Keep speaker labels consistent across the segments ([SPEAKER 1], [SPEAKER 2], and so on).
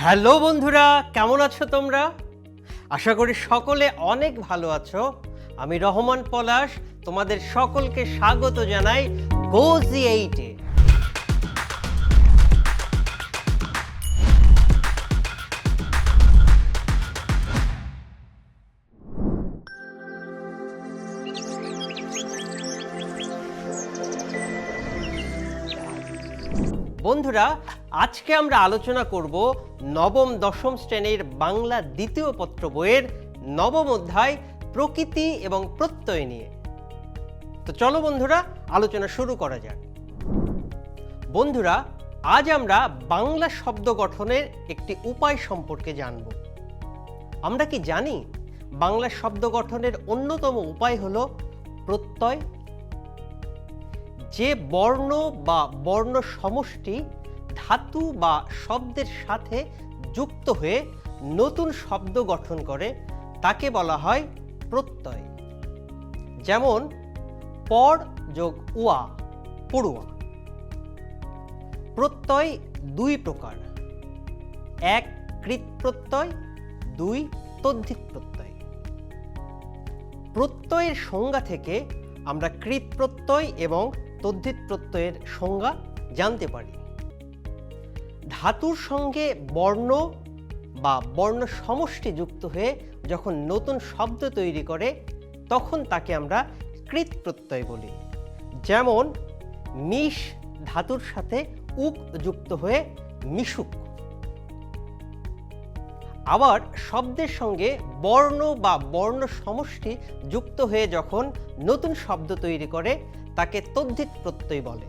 [SPEAKER 1] Hello বন্ধুরা, কেমন আছো তোমরা? আশা করি সকলে অনেক ভালো আছো। আমি রহমান পলাশ, তোমাদের সকলকে স্বাগত জানাই গোজি এইটে বন্ধুরা আজকে আমরা আলোচনা করব নবম, দশম শ্রেণির বাংলা দ্বিতীয় পত্র বইয়ের নবম অধ্যায় প্রকৃতি এবং প্রত্যয় নিয়ে। তো চলো বন্ধুরা, আলোচনা শুরু করা যাক। বন্ধুরা, আজ আমরা বাংলা শব্দ গঠনের একটি উপায় সম্পর্কে জানব। আমরা কি জানি বাংলা শব্দ গঠনের অন্যতম উপায় হল প্রত্যয়? যে বর্ণ বা বর্ণ সমষ্টি ধাতু বা শব্দের সাথে যুক্ত হয়ে নতুন শব্দ গঠন করে, তাকে বলা হয় প্রত্যয়। যেমন, পর যোগ উয়া পড়ুয়া প্রত্যয় দুই প্রকার। এক কৃত প্রত্যয়, দুই তদ্ধিত প্রত্যয়। প্রত্যয়ের সংজ্ঞা থেকে আমরা কৃত প্রত্যয় এবং তদ্ধিত প্রত্যয়ের সংজ্ঞা জানতে পারি। ধাতুর সঙ্গে বর্ণ বা বর্ণ সমষ্টি যুক্ত হয়ে যখন নতুন শব্দ তৈরি করে, তখন তাকে আমরা কৃত প্রত্যয় বলি। যেমন মিশ ধাতুর সাথে উক যুক্ত হয়ে মিশুক। আবার শব্দের সঙ্গে বর্ণ বা বর্ণ সমষ্টি যুক্ত হয়ে যখন নতুন শব্দ তৈরি করে, তাকে তদ্ধিত প্রত্যয় বলে।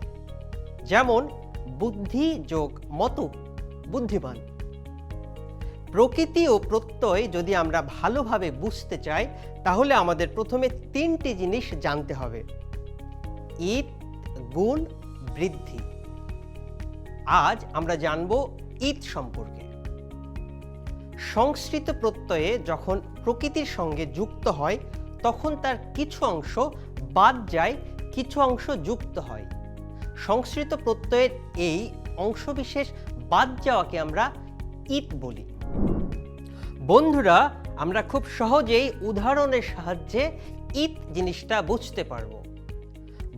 [SPEAKER 1] যেমন বুদ্ধি যোগ মত, বুদ্ধিমান। প্রকৃতি ও প্রত্যয় যদি আমরা ভালোভাবে বুঝতে চাই, তাহলে আমাদের প্রথমে তিনটি জিনিস জানতে হবে। ঈদ, গুণ, বৃদ্ধি। আজ আমরা জানব ঈদ সম্পর্কে। সংস্কৃত প্রত্যয়ে যখন প্রকৃতির সঙ্গে যুক্ত হয়, তখন তার কিছু অংশ বাদ যায়, কিছু অংশ যুক্ত হয়। সংস্কৃত প্রত্যয়ের এই অংশবিশেষ বাদ যাওয়াকে আমরা ইট বলি। বন্ধুরা, আমরা খুব সহজেই উদাহরণের সাহায্যে ইট জিনিসটা বুঝতে পারব।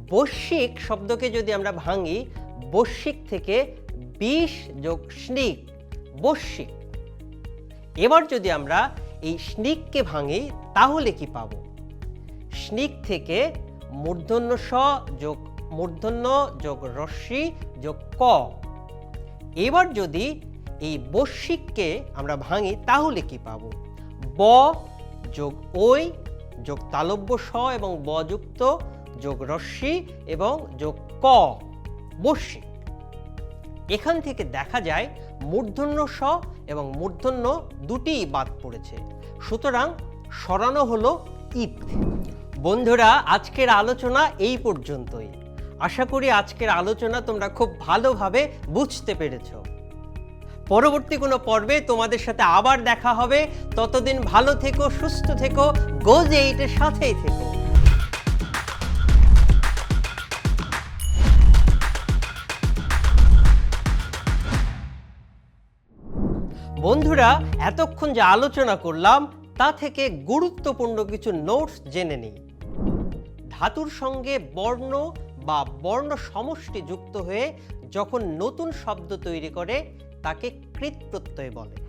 [SPEAKER 1] বৈশ্বিক শব্দকে যদি আমরা ভাঙি, বৈশ্বিক থেকে বিষ যোগ স্নিক, বৈশ্বিক। এবার যদি আমরা এই স্নিককে ভাঙি, তাহলে কি পাব? স্নিক থেকে মূর্ধন্য স যোগ মূর্ধন্য যোগ রশ্মি যোগ ক। এবার যদি এই বৈশ্বিককে আমরা ভাঙি, তাহলে কি পাব? ব যোগ ওই যোগ তালব্য স এবং ব যুক্ত যোগ রশ্মি এবং যোগ ক বৈশ্বিক এখান থেকে দেখা যায় মূর্ধন্য স এবং মূর্ধন্য দুটিই বাদ পড়েছে। সুতরাং সরানো হলো ঈদ বন্ধুরা, আজকের আলোচনা এই পর্যন্তই। আশা করি আজকের আলোচনা তোমরা খুব ভালোভাবে বুঝতে পেরেছ। পরবর্তী কোনো পর্বে তোমাদের সাথে আবার দেখা হবে। ততদিন ভালো থেকো, সুস্থ থেকো, গোজ এইটের সাথেই থেকো। বন্ধুরা, এতক্ষণ যে আলোচনা করলাম, তা থেকে গুরুত্বপূর্ণ কিছু নোটস জেনে নিই। ধাতুর সঙ্গে বর্ণ বা বর্ণ সমষ্টি যুক্ত হয়ে যখন নতুন শব্দ তৈরি করে তাকে কৃত প্রত্যয় বলে।